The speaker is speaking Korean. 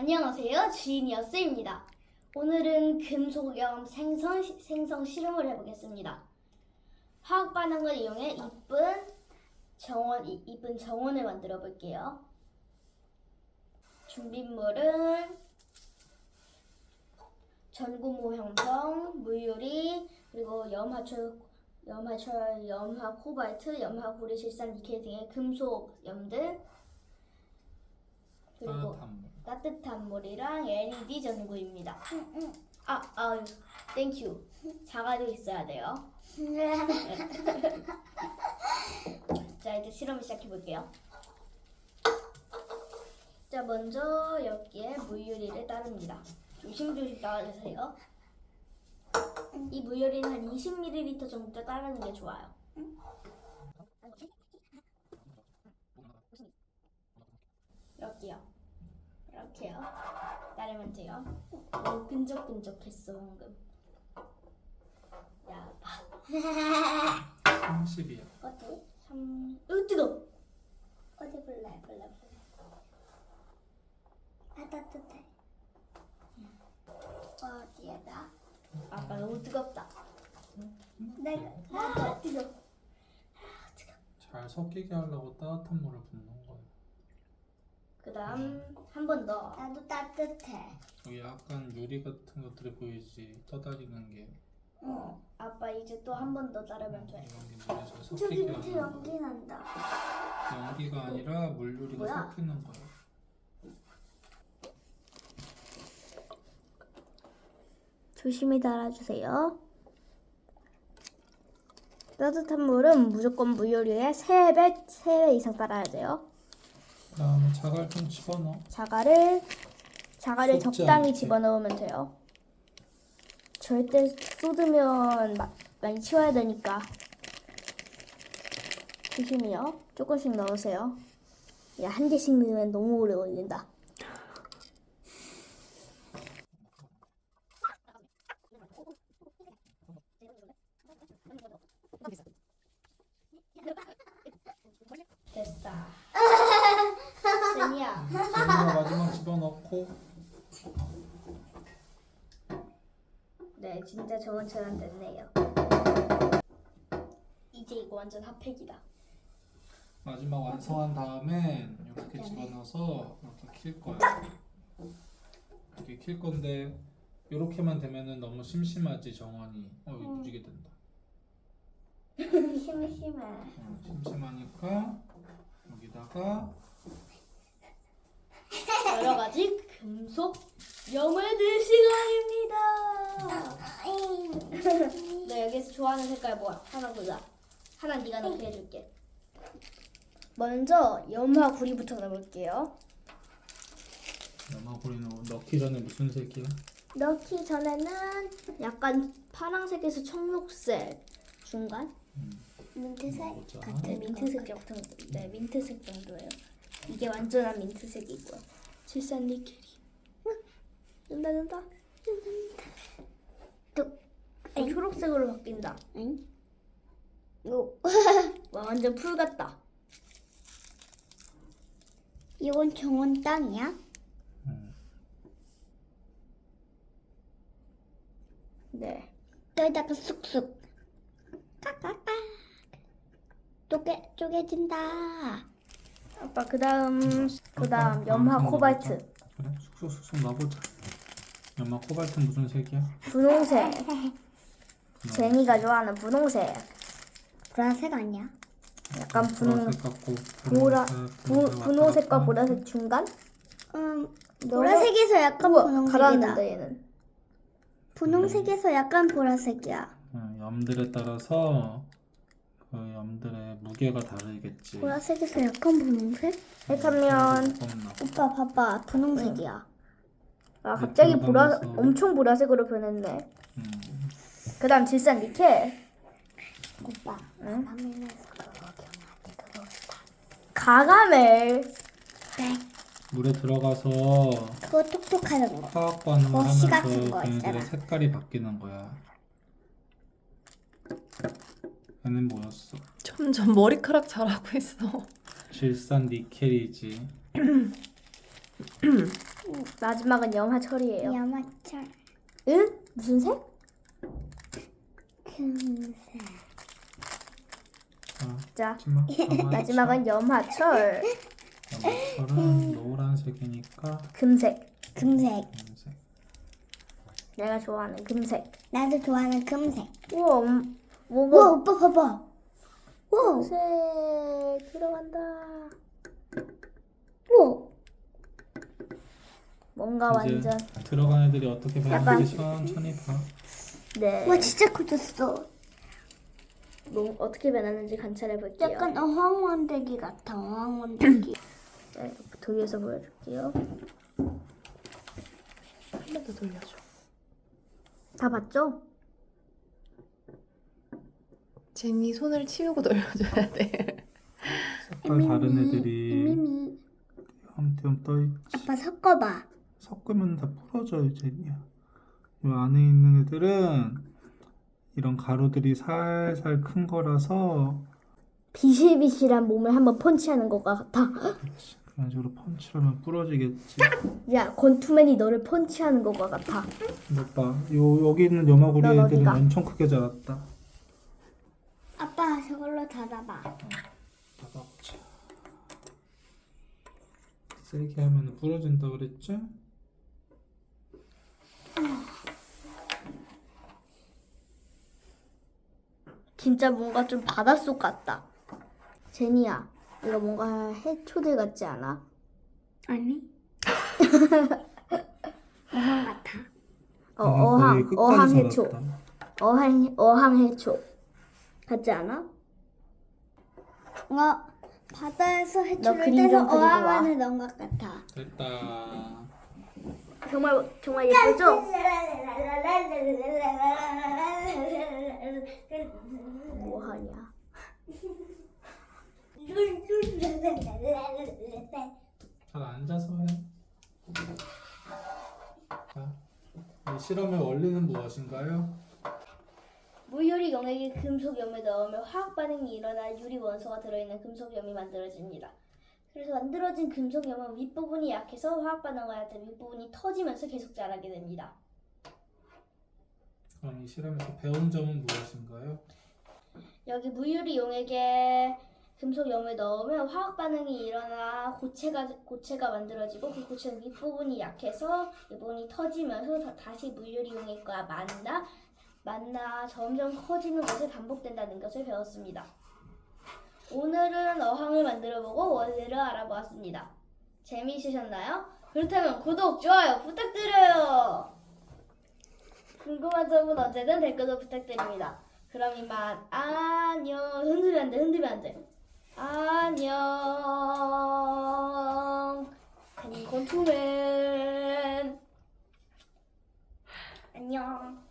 안녕하세요. 지니어스입니다. 오늘은 금속염 생성, 생성 실험을 해보겠습니다. 화학 반응을 이용해 이쁜 정원, 이- 이쁜 정원을 만들어 볼게요. 준비물은 전구모 형성, 물요리, 그리고 염화철, 염화철, 염화 코발트, 염화 고리 실산 니켈 등의 금속 염들, 그리고 따뜻한 물. 물이랑 LED 전구입니다. 아, 아, 땡큐. 자가도 있어야 돼요. 자, 이제 실험을 시작해 볼게요. 자, 먼저 여기에 물유리를 따릅니다. 조심조심 따라주세요. 이 물유리는 한 20ml 정도 따르는 게 좋아요. 여기요. 따르면 돼요. 오, 끈적끈적했어 방금. 야, 봐. 30이야. 어때? 삼. 으 뜨거. 어디 볼래? 볼래? 볼래? 아 따뜻해. 어디에다? 아빠 너무 뜨겁다. 내가 아 뜨거. 잘 섞이게 하려고 따뜻한 물을 붓는 거야. 그다음 한 번 더. 나도 따뜻해. 여기 약간 유리 같은 것들이 보이지? 떠다니는 게. 어. 아빠 이제 또 한 번 더 따르면 돼. 이런 게 물에 잘 저기 섞이게 밑에 하는 연기. 난다. 연기가 아니라 물유리가 뭐야? 섞이는 거야. 조심히 따라주세요. 따뜻한 물은 무조건 물요리에 3배, 3배 이상 따라야 돼요. 그다음에 자갈 좀 집어넣어. 자갈을 자갈을 쏟지 적당히 않게. 집어넣으면 돼요. 절대 쏟으면 마- 많이 치워야 되니까 조심히요. 조금씩 넣으세요. 야, 한 개씩 넣으면 너무 오래 걸린다. 됐다. 제니야. 제가 마지막 집어넣고 네, 진짜 저번처럼 됐네요. 이제 이거 완전 핫팩이다. 마지막 완성한 다음엔 이렇게 집어넣어서 이렇게 킬 거야. 이렇게 킬 건데 이렇게만 되면은 너무 심심하지 정원이. 어 이거 무지개 된다. 심심해. 어, 심심하니까 여기다가 여러 가지 금속 염을 넣을 시간입니다. 너 여기서 좋아하는 색깔 뭐야? 하나 골라. 하나 네가 넣게 해줄게. 먼저 염화 구리부터 넣어볼게요. 염화고리는 넣기 전에 무슨 색이야? 넣기 전에는 약간 파란색에서 청록색 중간? 민트색 보자. 같은 네, 민트색 같은 네 민트색 정도예요. 이게 완전한 민트색이고요. 질산 니켈이. 된다 된다. 또 어, 초록색으로 바뀐다. 응? 오. 와 완전 풀 같다. 이건 정원 땅이야? 음. 네. 여기다가 쑥쑥. 깍깍깍. 쪼개 쪼개진다. 아빠 그다음 그다음 염화 한번 코발트 넣어보자. 그래 쑥쑥쑥쑥 넣어보자. 염화 코발트 무슨 색이야? 분홍색. 제니가 좋아하는 분홍색. 보라색 아니야? 약간 분홍 보라색 같고 보라 분홍색, 부, 분홍색 분홍색과 보라색 중간? 음 보라색에서 약간 분홍색이다. 얘는. 분홍색에서 약간 보라색이야. 어, 염들에 따라서 그 염들의 무게가 다르겠지. 보라색에서 약간 분홍색? 겁나. 오빠 봐봐 분홍색이야. 아 갑자기 네, 보라 들어가면서. 엄청 보라색으로 변했네. 음. 그다음 질산 니켈. 오빠 응? 그거 그거. 가가멜. 네. 물에 들어가서 그거 톡톡하는 거. 화학 반응을 하면서 거 걔네들의 있잖아. 색깔이 바뀌는 거야. 얘는 뭐였어? 점점 머리카락 자라고 있어. 질산 니켈이지. 마지막은 염화철이에요. 염화철 응? 무슨 색? 금색 자, 자, 마지막 마지막은 염화철. 염화철은 노란색이니까 금색 금색 검은색. 내가 좋아하는 금색. 나도 좋아하는 금색 우와, 음, 우와 뭐가 오빠 봐봐 우와 금색 들어간다. 우와 뭔가 이제 완전 들어간 애들이 어떻게 약간- 변하는지 천천히 봐. 네. 와 진짜 커졌어 뭐 어떻게 변하는지 관찰해 볼게요. 약간 어항원대기 같아 어항원대기 네, 뒤에서 보여줄게요. 한 번 더 돌려줘. 다 봤죠? 제니 손을 치우고 돌려줘야 돼. 색깔 다른 애들이 미미 띄엄띄엄 떠있지. 아빠 섞어봐 섞으면 다 부러져 이제. 이 안에 있는 애들은 이런 가루들이 살살 큰 거라서 비실비실한 몸을 한번 펀치하는 것 같아. 그런 식으로 펀치하면 부러지겠지. 야, 권투맨이 너를 펀치하는 것 같아. 근데 봐, 요 여기 있는 염화구리 넌 애들은 어디가? 엄청 크게 자랐다. 저걸로 닫아봐 닫아보자. 세게 하면 부러진다 그랬지? 진짜 뭔가 좀 바닷속 같다. 제니야, 이거 뭔가 해초들 같지 않아? 아니 어항 같아 어, 거의 어항, 끝까지 어항 해초. 어항, 어항 해초. 같지 않아? 어 바다에서 해초를 그림 떼서 좀 그리고 어항 와. 안에 넣은 것 같아 됐다. 정말, 정말 예쁘죠? 뭐하냐. 잘 앉아서 해. 자, 이 실험의 원리는 무엇인가요? 물요리 용액에 금속염을 넣으면 화학 반응이 일어나 유리 원소가 들어있는 금속염이 만들어집니다. 그래서 만들어진 금속염은 윗부분이 약해서 화학 할때 윗부분이 터지면서 계속 자라게 됩니다. 그럼 이 실험에서 배운 점은 무엇인가요? 여기 물유리 용액에 금속염을 넣으면 화학 반응이 일어나 고체가 고체가 만들어지고 그 고체 윗부분이 약해서 윗부분이 터지면서 다- 다시 물유리 용액과 만나 만나 점점 커지는 것이 반복된다는 것을 배웠습니다. 오늘은 어항을 만들어보고 원리를 알아보았습니다. 재미있으셨나요? 그렇다면 구독, 좋아요 부탁드려요. 궁금한 점은 언제든 댓글로 부탁드립니다. 그럼 이만 안녕. 흔들면 안 돼. 흔들면 안 돼. 안녕. 건투맨. 안녕.